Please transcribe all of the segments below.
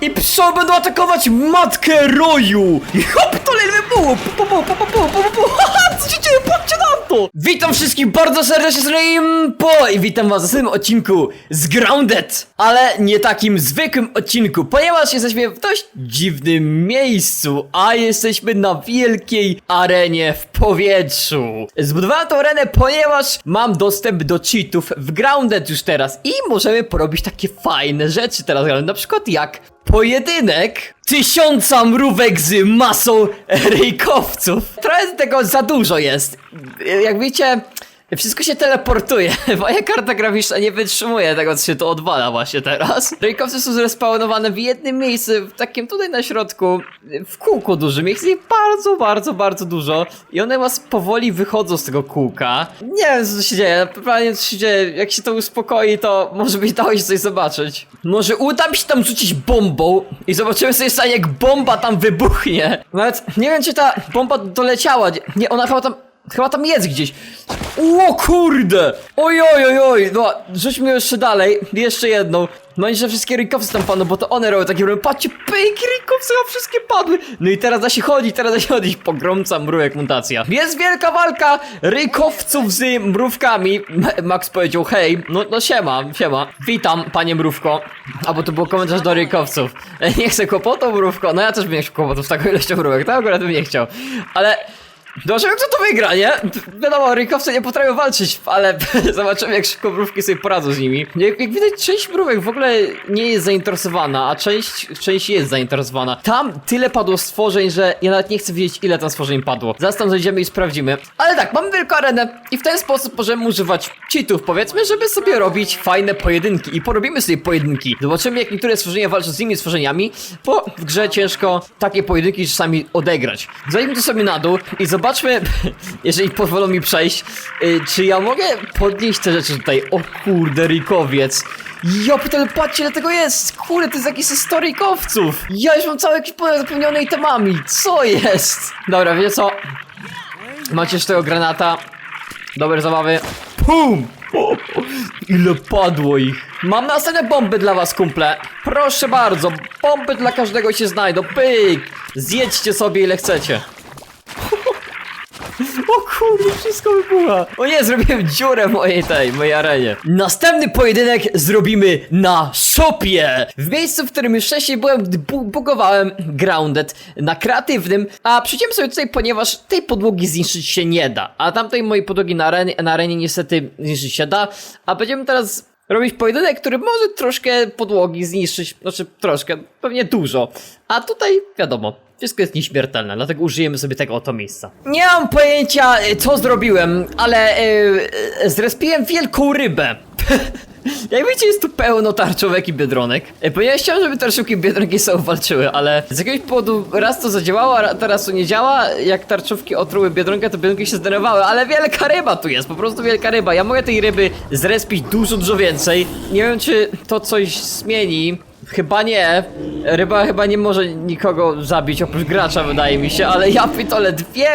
I pszczoły będą atakować matkę roju! I hop, to pu. Haha, co się dzieje? Patrzcie Witam wszystkich bardzo serdecznie z Rainpo i witam was w tym odcinku z Grounded! Ale nie takim zwykłym odcinku, ponieważ jesteśmy w dość dziwnym miejscu, a jesteśmy na wielkiej arenie w powietrzu. Zbudowałem tą arenę, ponieważ mam dostęp do cheatów w Grounded już teraz i możemy porobić takie fajne rzeczy teraz, na przykład jak Pojedynek tysiąca mrówek z masą rejkowców. Trochę tego za dużo jest. Jak wiecie, wszystko się teleportuje. Moja karta graficzna nie wytrzymuje tego, co się tu odwala właśnie teraz. Rejkowcy są zrespawnowane w jednym miejscu, w takim tutaj na środku, w kółku dużym. Jest ich bardzo, bardzo, bardzo dużo. I one was powoli wychodzą z tego kółka. Nie wiem, co się dzieje. Naprawdę co się dzieje. Jak się to uspokoi, to może być dało się coś zobaczyć. Może uda mi się tam rzucić bombą i zobaczymy sobie stanie, jak bomba tam wybuchnie. Nawet nie wiem, czy ta bomba doleciała. Nie, ona chyba tam Chyba tam jest gdzieś. O kurde! Oj, oj, oj, oj. No, rzućmy jeszcze dalej. Jeszcze jedną. No i że wszystkie rykowce tam padną, bo to one robią takie robią. Patrzcie, pyk, rykowce chyba wszystkie padły. No i teraz da się chodzić, teraz da się chodzić. Pogromca mrówek mutacja. Jest wielka walka rykowców z mrówkami. Max powiedział, hej, no, no siema, siema. Witam, panie mrówko. A bo to był komentarz do rykowców. Nie chcę kłopotu, mrówko. No ja też bym nie chciał kłopotów z taką ilością mrówek. To akurat bym nie chciał. Ale... Zobaczymy kto to wygra, nie? Wiadomo, rykowcy nie potrafią walczyć, ale zobaczymy jak szybko mrówki sobie poradzą z nimi. Jak, jak widać, część mrówek w ogóle nie jest zainteresowana, a część, część jest zainteresowana. Tam tyle padło stworzeń, że ja nawet nie chcę wiedzieć ile tam stworzeń padło. Zaraz tam zejdziemy i sprawdzimy. Ale tak, mamy wielką arenę i w ten sposób możemy używać cheatów, powiedzmy, żeby sobie robić fajne pojedynki. I porobimy sobie pojedynki. Zobaczymy jak niektóre stworzenia walczą z innymi stworzeniami, bo w grze ciężko takie pojedynki czasami odegrać. Zejdźmy to sobie na dół i zobaczmy, jeżeli pozwolą mi przejść, y, czy ja mogę podnieść te rzeczy tutaj. O kurde, rykowiec. Ja pytam, patrzcie ile tego jest! Kurde, to jest jakiś storykowców! Ja już mam cały jakiś zapełniony itemami! Co jest? Dobra, wiecie co? Macie już tego granata. Dobre zabawy. Pum! Ile padło ich. Mam następne bomby dla was, kumple. Proszę bardzo, bomby dla każdego się znajdą. Pyk! Zjedźcie sobie ile chcecie. Kurde, wszystko wybucha. O nie, zrobiłem dziurę mojej tej, mojej arenie. Następny pojedynek zrobimy na shopie. W miejscu, w którym już wcześniej byłem, bugowałem Grounded na kreatywnym, a przyjdziemy sobie tutaj, ponieważ tej podłogi zniszczyć się nie da. A tamtej mojej podłogi na arenie, na arenie niestety zniszczyć się da. A będziemy teraz robić pojedynek, który może troszkę podłogi zniszczyć, znaczy troszkę, pewnie dużo. A tutaj wiadomo, wszystko jest nieśmiertelne, dlatego użyjemy sobie tego oto miejsca. Nie mam pojęcia, e, co zrobiłem, ale yy, zrespiłem wielką rybę. Jak widzicie, jest tu pełno tarczówek i biedronek. E, Ponieważ chciałem, żeby tarczówki i biedronki sobie walczyły, ale z jakiegoś powodu raz to zadziałało, a teraz to nie działa. Jak tarczówki otruły biedronkę, to biedronki się zdenerwowały, ale wielka ryba tu jest, po prostu wielka ryba. Ja mogę tej ryby zrespić dużo, dużo więcej. Nie wiem, czy to coś zmieni. Chyba nie. Ryba chyba nie może nikogo zabić oprócz gracza, wydaje mi się, ale ja pitole dwie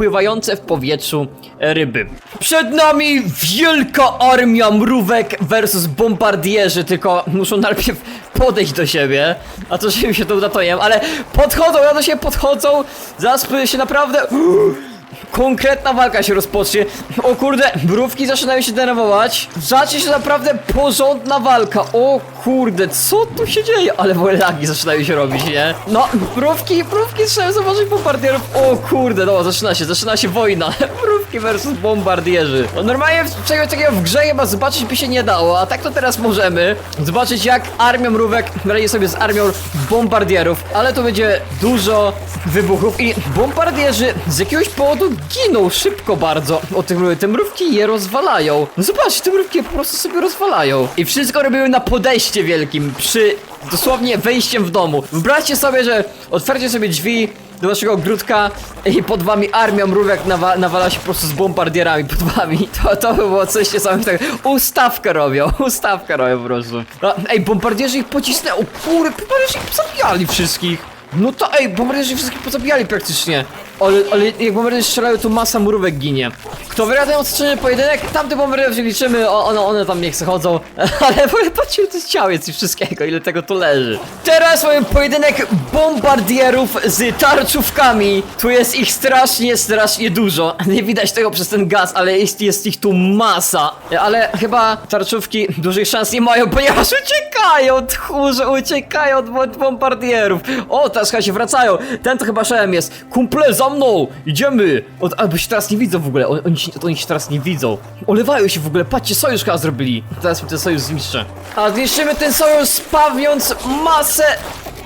pływające w powietrzu ryby. Przed nami wielka armia mrówek versus bombardierzy, tylko muszą najpierw podejść do siebie. A to, że im się to uda, to wiem, ale podchodzą, ja do siebie podchodzą, zaraz się naprawdę... Konkretna walka się rozpocznie. O kurde, mrówki zaczynają się denerwować. Zacznie się naprawdę porządna walka. O kurde, co tu się dzieje? Ale ogóle lagi zaczynają się robić, nie? No, mrówki, mrówki trzeba zobaczyć bombardierów. O kurde, no, zaczyna się, zaczyna się wojna. Mrówki versus bombardierzy. No, normalnie czegoś takiego w grze chyba zobaczyć by się nie dało, a tak to teraz możemy zobaczyć jak armia mrówek radzi sobie z armią bombardierów, ale to będzie dużo wybuchów i bombardierzy z jakiegoś powodu giną szybko bardzo od tych mrówek. Te mrówki je rozwalają. No zobaczcie, te mrówki je po prostu sobie rozwalają. I wszystko robimy na podejście wielkim, przy dosłownie wejściem w domu. Wyobraźcie sobie, że otwarcie sobie drzwi do waszego ogródka i pod wami armia mrówek nawa nawala się po prostu z bombardierami pod wami. To, to by było coś niesamowitego. Ustawkę robią, ustawkę robią po prostu. No, ej, bombardierzy ich pocisnęło. O kurde, bombardierzy ich pozabijali wszystkich. No to ej, bombardierzy ich wszystkich pozabijali praktycznie. Ale, ale jak bombardy strzelają, to masa murówek ginie. Kto wygra ten pojedynek, tamty bombardy się liczymy, o- one, one tam niech chodzą. Ale w ogóle patrzcie, to jest ciał jest i wszystkiego, ile tego tu leży. Teraz mamy pojedynek bombardierów z tarczówkami. Tu jest ich strasznie, strasznie dużo. Nie widać tego przez ten gaz, ale jest, jest ich tu masa. Ale chyba tarczówki dużych szans nie mają, ponieważ uciekają, tchórze uciekają od bo- bombardierów. O, teraz się wracają. Ten to chyba szem jest. Kumple, za mną! Idziemy! O, albo się teraz nie widzą w ogóle, oni, oni, się, oni się teraz nie widzą. Olewają się w ogóle, patrzcie, sojusz chyba zrobili. Teraz mi ten sojusz zniszczę. A zniszczymy ten sojusz spawniąc masę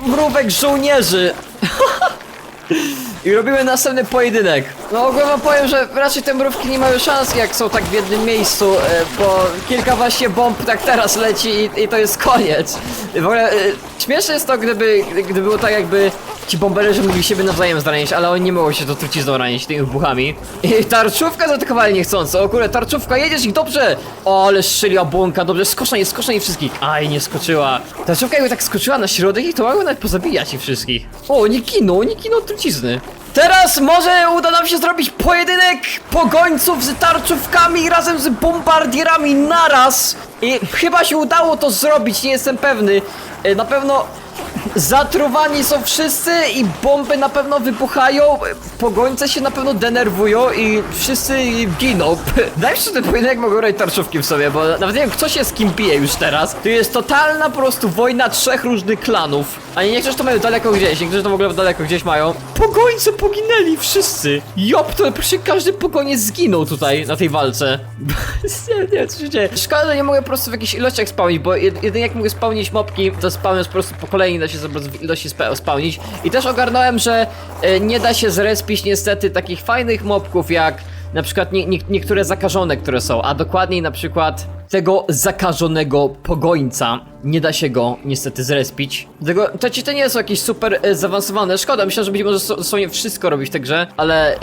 mrówek żołnierzy. I robimy następny pojedynek. No ogólnie powiem, że raczej te mrówki nie mają szans jak są tak w jednym miejscu, e, bo kilka właśnie bomb tak teraz leci i, i to jest koniec. W ogóle e, śmieszne jest to, gdyby, gdyby było tak jakby ci bomberzy mogli siebie nawzajem zranić, ale oni nie mogą się do trucizną ranić tymi wybuchami. I tarczówka zaatakowali niechcąco, o kurde, tarczówka, jedziesz ich, dobrze! O, ale strzeliła błąka, dobrze, skocza nie, wszystkich. Aj, nie skoczyła. Tarczówka jakby tak skoczyła na środek i to mogło nawet pozabijać ich wszystkich. O, nie giną, nie giną trucizny. Teraz może uda nam się zrobić pojedynek pogońców z tarczówkami razem z bombardierami naraz. I chyba się udało to zrobić, nie jestem pewny. E, Na pewno zatruwani są wszyscy i bomby na pewno wybuchają. Pogońce się na pewno denerwują i wszyscy giną. Daj że ten pojedynek mogą grać tarczówki w sobie, bo nawet nie wiem kto się z kim bije już teraz. To jest totalna po prostu wojna trzech różnych klanów. A nie niektórzy to mają daleko gdzieś, niektórzy to w ogóle daleko gdzieś mają. Pogońcy poginęli wszyscy. Jop, to proszę każdy pogoniec zginął tutaj na tej walce. nie, nie, co się dzieje. Szkoda, że nie mogę po prostu w jakichś ilościach spawnić, bo jed- jedynie jak mogę spawnić mopki, to spawniąc po prostu po kolei da się sobie w ilości spa- spawnić. I też ogarnąłem, że e, nie da się zrespić niestety takich fajnych mopków jak na przykład nie, nie, niektóre zakażone, które są, a dokładniej na przykład tego zakażonego pogońca. Nie da się go niestety zrespić. Dlatego te cheaty nie są jakieś super e, zaawansowane. Szkoda, myślę, że być może so- dosłownie wszystko robić w tej grze, ale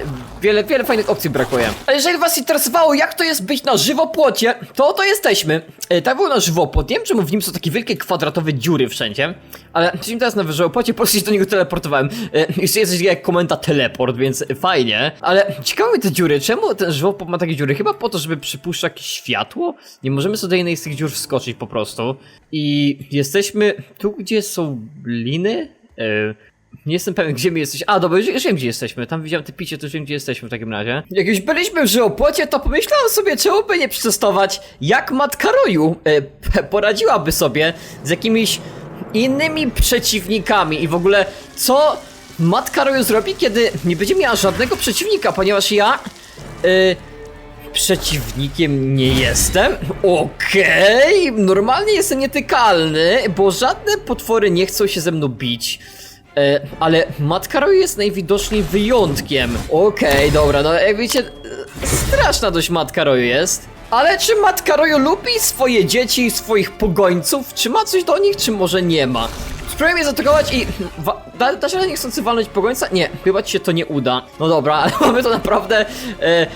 wiele, wiele fajnych opcji brakuje. A jeżeli was interesowało, jak to jest być na żywopłocie, to oto jesteśmy. E, tak było na żywopłot. Nie wiem, czemu w nim są takie wielkie kwadratowe dziury wszędzie, ale jesteśmy teraz na żywopłocie, po prostu się do niego teleportowałem. E, jeszcze jest jak komenta teleport, więc fajnie. Ale ciekawe te dziury, czemu ten żywopłot ma takie dziury? Chyba po to, żeby przypuszczać światło? Nie możemy sobie do jednej z tych dziur wskoczyć po prostu. I jesteśmy tu, gdzie są liny? E, nie jestem pewien, gdzie my jesteśmy. A, dobra, już, już wiem, gdzie jesteśmy. Tam widziałem te picie, to już wiem, gdzie jesteśmy w takim razie. Jak już byliśmy w żywopłocie, to pomyślałem sobie, czemu by nie przetestować, jak Matka Roju e, poradziłaby sobie z jakimiś innymi przeciwnikami i w ogóle co Matka Roju zrobi, kiedy nie będzie miała żadnego przeciwnika, ponieważ ja... E, przeciwnikiem nie jestem? Okej, normalnie jestem nietykalny, bo żadne potwory nie chcą się ze mną bić. E, ale Matka Roju jest najwidoczniej wyjątkiem. Okej, dobra, no jak wiecie, e, straszna dość Matka Roju jest. Ale czy Matka Roju lubi swoje dzieci i swoich pogońców? Czy ma coś do nich, czy może nie ma? Spróbuję mnie zaatakować i... Da, dasz radę niechcący walnąć pogońca? Nie, chyba ci się to nie uda. No dobra, ale mamy to naprawdę... E,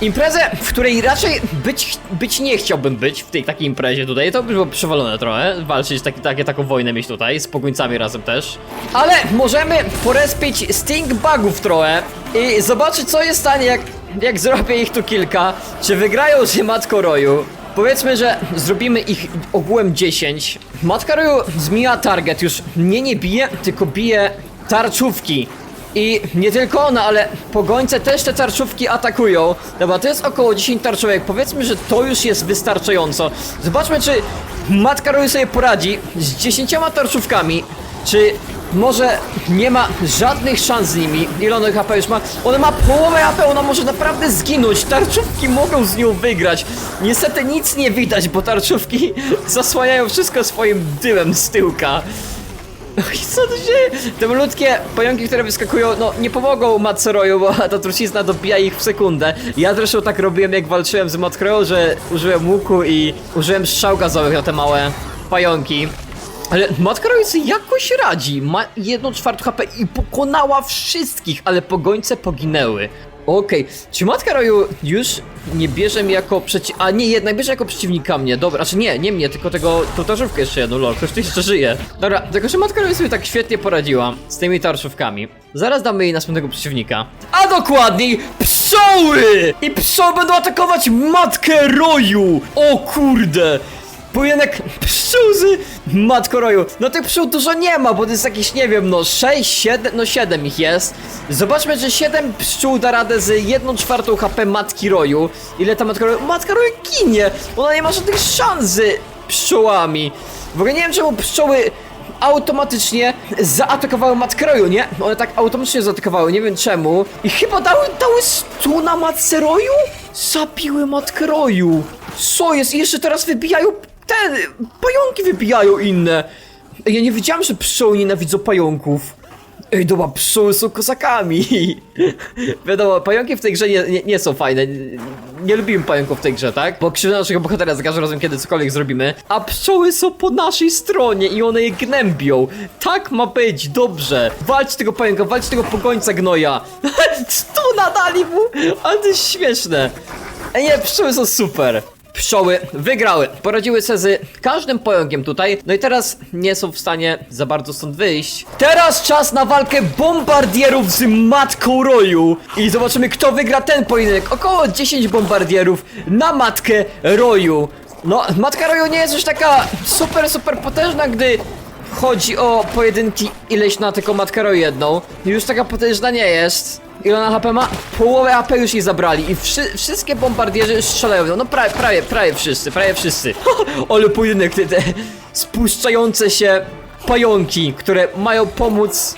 Imprezę, w której raczej być, być nie chciałbym być w tej takiej imprezie tutaj, to by było przewalone trochę, walczyć taki, takie, taką wojnę mieć tutaj, z pogońcami razem też. Ale możemy porespić Sting Bugów trochę i zobaczyć co jest stanie jak, jak zrobię ich tu kilka, czy wygrają czy Matko Roju. Powiedzmy, że zrobimy ich ogółem 10. Matka Roju zmienia target, już mnie nie bije, tylko bije tarczówki. I nie tylko ona, ale pogońce też te tarczówki atakują. Dobra, to jest około 10 tarczówek. Powiedzmy, że to już jest wystarczająco. Zobaczmy, czy Matka Roju sobie poradzi z 10 tarczówkami. Czy może nie ma żadnych szans z nimi? Ile ona HP już ma? Ona ma połowę HP, ona może naprawdę zginąć. Tarczówki mogą z nią wygrać. Niestety nic nie widać, bo tarczówki zasłaniają wszystko swoim dymem z tyłka. Co tu się Te malutkie pająki, które wyskakują, no nie pomogą Matseroju, bo ta trucizna dobija ich w sekundę. Ja zresztą tak robiłem jak walczyłem z Matseroju, że użyłem łuku i użyłem strzał gazowych na te małe pająki. Ale Matka sobie jakoś radzi. Ma jedną czwartą HP i pokonała wszystkich, ale pogońce poginęły. Okej, czy Matka Roju już nie bierze mnie jako przeciw... A nie, jednak bierze jako przeciwnika mnie, dobra, znaczy nie, nie mnie, tylko tego, tą tarczówkę jeszcze jedną, lol, ktoś tu jeszcze żyje. Dobra, tylko że Matka Roju sobie tak świetnie poradziła z tymi tarczówkami. Zaraz damy jej następnego przeciwnika. A dokładniej, pszczoły! I pszczoły będą atakować Matkę Roju! O kurde! Pojedynek pszczół z Matko Roju. No tych pszczół dużo nie ma, bo to jest jakieś, nie wiem, no 6, 7, no 7 ich jest. Zobaczmy, że 7 pszczół da radę z 1 czwartą HP Matki Roju. Ile ta Matka Roju? Matka Roju ginie! Ona nie ma żadnych szans z pszczołami. W ogóle nie wiem, czemu pszczoły automatycznie zaatakowały Matkę Roju, nie? One tak automatycznie zaatakowały, nie wiem czemu. I chyba dały, dały stuna Matce Roju? Zabiły Matkę Roju. Co jest? I jeszcze teraz wybijają te pająki wybijają inne. Ja nie wiedziałem, że pszczoły nienawidzą pająków. Ej, dobra, pszczoły są kozakami. Wiadomo, pająki w tej grze nie, nie, nie są fajne. Nie, nie lubimy pająków w tej grze, tak? Bo krzywda naszego bohatera za każdym razem, kiedy cokolwiek zrobimy. A pszczoły są po naszej stronie i one je gnębią. Tak ma być, dobrze. Walcz tego pająka, walcz tego pogońca gnoja. tu nadali mu, ale to jest śmieszne. Ej, nie, pszczoły są super. Pszczoły wygrały, poradziły sobie z każdym pająkiem tutaj, no i teraz nie są w stanie za bardzo stąd wyjść. Teraz czas na walkę bombardierów z Matką Roju i zobaczymy kto wygra ten pojedynek. Około 10 bombardierów na Matkę Roju. No, Matka Roju nie jest już taka super, super potężna, gdy chodzi o pojedynki ileś na tylko Matkę Roju jedną. Już taka potężna nie jest. Ile ona HP ma? Połowę HP już jej zabrali i wszy wszystkie bombardierzy strzelają. No prawie, prawie, prawie wszyscy, prawie wszyscy. Ale pojedynek, te, te spuszczające się pająki, które mają pomóc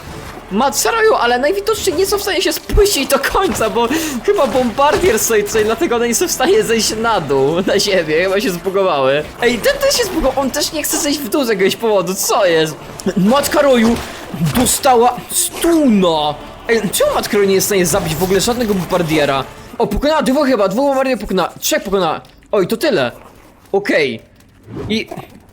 Matsaroju, ale najwidoczniej nie są w stanie się spuścić do końca, bo chyba bombardier stoi tutaj, dlatego one nie są w stanie zejść na dół, na ziemię, chyba się zbugowały. Ej, ten też się zbugował, on też nie chce zejść w dół z jakiegoś powodu, co jest? Matka Roju dostała stuna! Ej, czemu Matka Roju nie jest w stanie zabić w ogóle żadnego bombardiera? O, pokonała dwóch chyba, dwóch bombardierów pokonała, trzech pokonała. Oj, to tyle. Okej. I...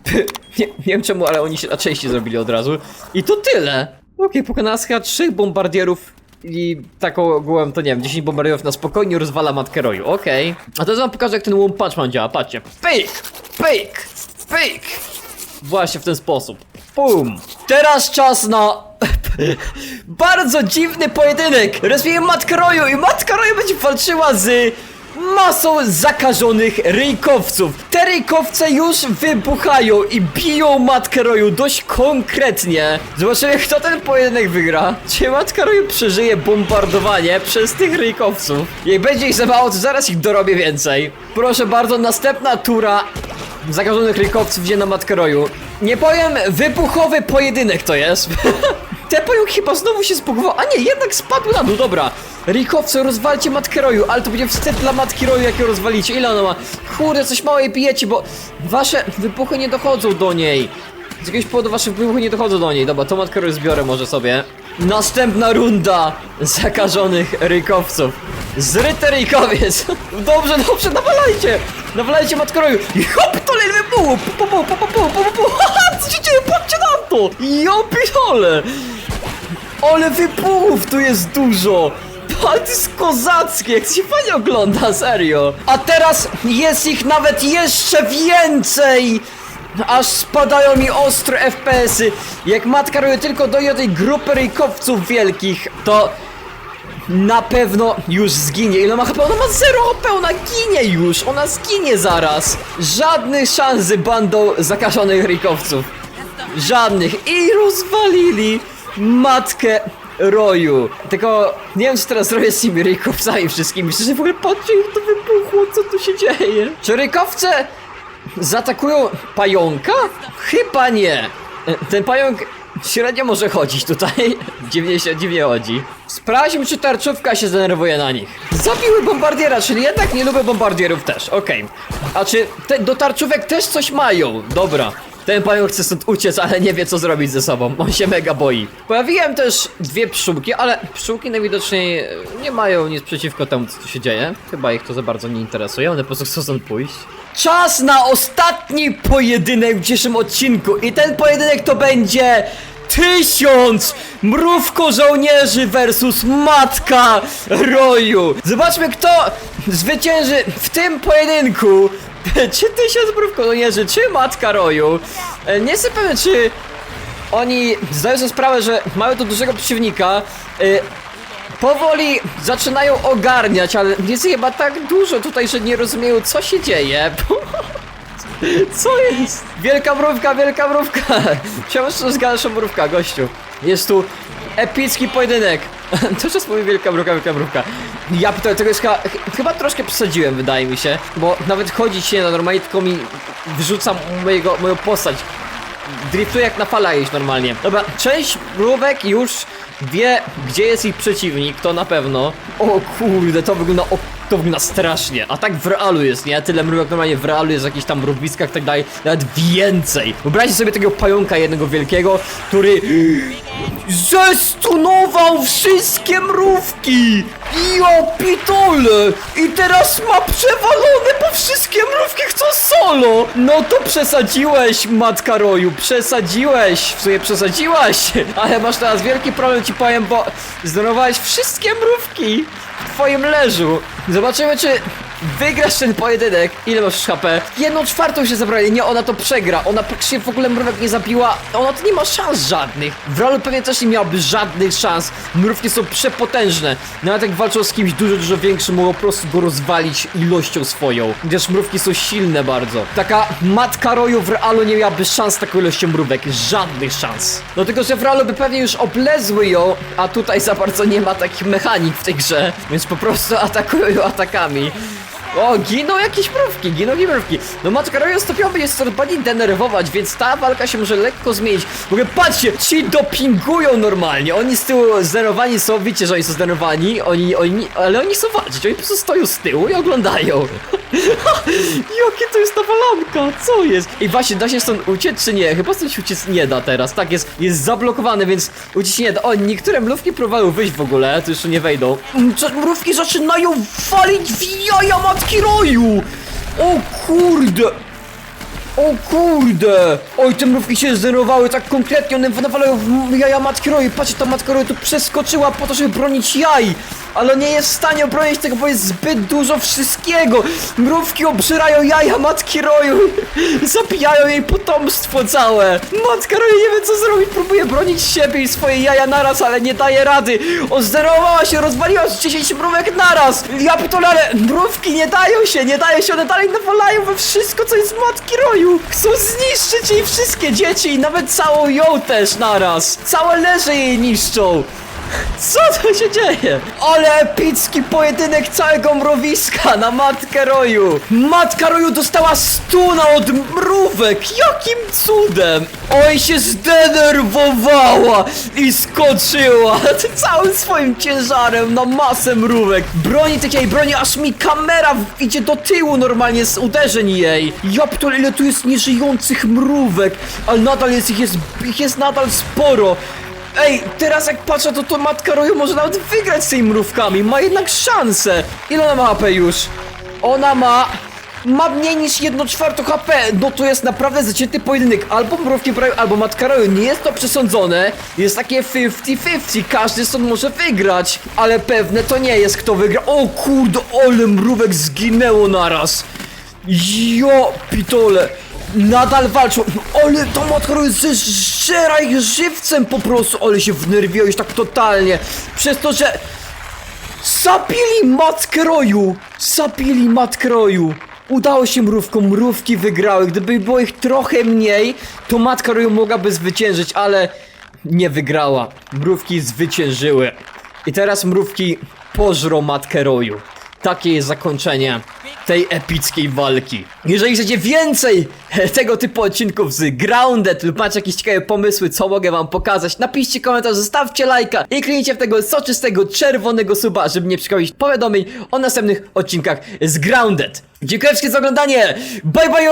Nie, nie wiem czemu, ale oni się na części zrobili od razu. I to tyle. Okej, pokonała chyba trzech bombardierów i taką ogółem, to nie wiem, 10 bombardierów na spokojnie rozwala matkę roju, okej. A teraz wam pokażę jak ten One Punch Man działa, patrzcie. Pyk! Pyk! Pyk! Właśnie w ten sposób. Pum! Teraz czas na... Bardzo dziwny pojedynek! Rozwiję matkę roju i matka roju będzie walczyła z masą zakażonych ryjkowców. Te ryjkowce już wybuchają i biją matkę roju dość konkretnie. Zobaczymy kto ten pojedynek wygra. Czy matka roju przeżyje bombardowanie przez tych ryjkowców? Jak będzie ich za mało, to zaraz ich dorobię więcej. Proszę bardzo, następna tura zakażonych ryjkowców idzie na matkę roju. Nie powiem, wybuchowy pojedynek to jest. Te pająk chyba znowu się zbugował. A nie, jednak spadł na dół, dobra. Rikowce, rozwalcie matkę roju, ale to będzie wstyd dla matki roju, jak ją rozwalicie. Ile ona ma? Kurde, coś mało jej bijecie, bo wasze wybuchy nie dochodzą do niej. Z jakiegoś powodu wasze wybuchy nie dochodzą do niej. Dobra, to matkę roju zbiorę może sobie. Następna runda zakażonych rykowców. Zryty rykowiec. Dobrze, dobrze, nawalajcie. Nawalajcie matkę roju. I hop, to ledwie było. Po, po, po, po, po, po, co się dzieje? Patrzcie na to. Jo, pitole. Ale wybuchów tu jest dużo! Ale to jest kozackie, jak się fajnie ogląda, serio! A teraz jest ich nawet jeszcze więcej! Aż spadają mi ostre FPS-y. Jak matka robi tylko do tej grupy rejkowców wielkich, to na pewno już zginie. Ile ma HP? Ona ma 0 HP, ona ginie już! Ona zginie zaraz! Żadnych szans z bandą zakażonych rejkowców. Żadnych. I rozwalili matkę Roju. Tylko nie wiem, co teraz zrobię z tymi rykowcami wszystkimi. Przecież w ogóle patrzcie, jak to wybuchło, co tu się dzieje. Czy rykowce zaatakują pająka? Chyba nie. E, Ten pająk średnio może chodzić tutaj. Dziwnie się, dziwnie chodzi. Sprawdźmy, czy tarczówka się zdenerwuje na nich. Zabiły bombardiera, czyli jednak nie lubię bombardierów też, okej. A czy te, do tarczówek też coś mają? Dobra. Ten pająk chce stąd uciec, ale nie wie co zrobić ze sobą. On się mega boi. Pojawiłem też dwie pszczółki, ale pszczółki najwidoczniej e, nie mają nic przeciwko temu, co tu się dzieje. Chyba ich to za bardzo nie interesuje, one po prostu chcą stąd pójść. Czas na ostatni pojedynek w dzisiejszym odcinku i ten pojedynek to będzie Tysiąc! Mrówko żołnierzy versus matka roju! Zobaczmy kto zwycięży w tym pojedynku! Czy tysiąc mrówko żołnierzy, czy matka roju? E, Nie jestem pewien czy oni zdają sobie sprawę, że mają tu dużego przeciwnika. Y, powoli zaczynają ogarniać, ale jest chyba tak dużo tutaj, że nie rozumieją co się dzieje. Co jest? Wielka mrówka, wielka mrówka! Czemu się zgadzasz o mrówka, gościu? Jest tu epicki pojedynek. To czas mówi wielka mrówka, wielka mrówka. Ja pytałem, tego jest chyba, ch- chyba troszkę przesadziłem, wydaje mi się. Bo nawet chodzić się da normalnie, tylko mi wrzucam mojego, moją postać driftuje jak na falach jeść normalnie. Dobra, część mrówek już wie, gdzie jest ich przeciwnik, to na pewno. O kurde, to wygląda, to wygląda strasznie. A tak w realu jest, nie? Tyle mrówek normalnie w realu jest w jakichś tam mrowiskach i tak dalej. Nawet więcej. Wyobraźcie sobie takiego pająka jednego wielkiego, który zestunował wszystkie mrówki! Jo pitole! I teraz ma przewalone, bo wszystkie mrówki chcą solo! No to przesadziłeś, matka roju, przesadziłeś! W sumie przesadziłaś! Ale masz teraz wielki problem, ci powiem, bo zdenowałeś wszystkie mrówki twoim leżu. Zobaczymy, czy wygrasz ten pojedynek. Ile masz HP? Jedną czwartą się zabrali. Nie, ona to przegra. Ona praktycznie w ogóle mrówek nie zabiła. Ona to nie ma szans żadnych. W realu pewnie też nie miałaby żadnych szans. Mrówki są przepotężne. Nawet jak walczą z kimś dużo, dużo większym, mogą po prostu go rozwalić ilością swoją. Gdyż mrówki są silne bardzo. Taka matka roju w realu nie miałaby szans taką ilością mrówek. Żadnych szans. No tylko, że w realu by pewnie już oblezły ją, a tutaj za bardzo nie ma takich mechanik w tej grze. Więc po prostu atakują ją atakami. O, giną jakieś mrówki, giną jakieś mrówki. No matka roju stopniowo jest coraz bardziej denerwować, więc ta walka się może lekko zmienić. W ogóle patrzcie, ci dopingują normalnie. Oni z tyłu zdenerwowani są, wiecie, że oni są zdenerwowani, oni, oni, ale oni chcą walczyć, oni po prostu stoją z tyłu i oglądają. Jakie to jest nawalanka, co jest? I właśnie, da się stąd uciec czy nie? Chyba stąd się uciec nie da teraz, tak jest, jest zablokowany, więc uciec nie da. O, niektóre mrówki próbowały wyjść w ogóle, to jeszcze nie wejdą. Mm, co- Mrówki zaczynają walić w jaja matki roju! O kurde! O kurde! Oj, te mrówki się zdenerwowały tak konkretnie, one nawalają w jaja matki roju. Patrzcie, ta matka roju tu przeskoczyła po to, żeby bronić jaj. Ale nie jest w stanie obronić tego, bo jest zbyt dużo wszystkiego. Mrówki obżerają jaja matki roju. Zabijają jej potomstwo całe. Matka roju nie wie co zrobić, próbuje bronić siebie i swoje jaja naraz, ale nie daje rady. O, zderowała się, rozwaliła z 10 mrówek naraz. Ja ale mrówki nie dają się, nie dają się, one dalej nawalają we wszystko, co jest matki roju. Chcą zniszczyć jej wszystkie dzieci i nawet całą ją też naraz. Całe leże jej niszczą. Co to się dzieje? Ale epicki pojedynek całego mrowiska na Matkę Roju! Matka Roju dostała stuna od mrówek! Jakim cudem! Oj się zdenerwowała i skoczyła całym swoim ciężarem na masę mrówek! Broni takiej broni, aż mi kamera idzie do tyłu normalnie z uderzeń jej! Ja pitole, ile tu jest nieżyjących mrówek! Ale nadal jest ich jest, ich jest nadal sporo! Ej, teraz jak patrzę, to to matka Roju może nawet wygrać z tymi mrówkami. Ma jednak szansę. Ile ona ma HP już? Ona ma... Ma mniej niż 1 czwartą HP. No to jest naprawdę zacięty pojedynek. Albo mrówki prawie, albo matka Roju. Nie jest to przesądzone. Jest takie 50-50. Każdy stąd może wygrać. Ale pewne to nie jest, kto wygra. O kurde, ole mrówek zginęło naraz. Jo, pitole. Nadal walczą, ale ta matka Roju zeżera ich żywcem po prostu, ale się wnerwiło już tak totalnie, przez to, że zabili matkę Roju, zabili matkę Roju. Udało się mrówkom, mrówki wygrały, gdyby było ich trochę mniej, to matka Roju mogłaby zwyciężyć, ale nie wygrała, mrówki zwyciężyły. I teraz mrówki pożrą matkę Roju. Takie jest zakończenie tej epickiej walki. Jeżeli chcecie więcej tego typu odcinków z Grounded lub macie jakieś ciekawe pomysły, co mogę wam pokazać, napiszcie komentarz, zostawcie lajka i kliknijcie w tego soczystego czerwonego suba, żeby nie przegapić powiadomień o następnych odcinkach z Grounded. Dziękuję wszystkim za oglądanie! Bye bye!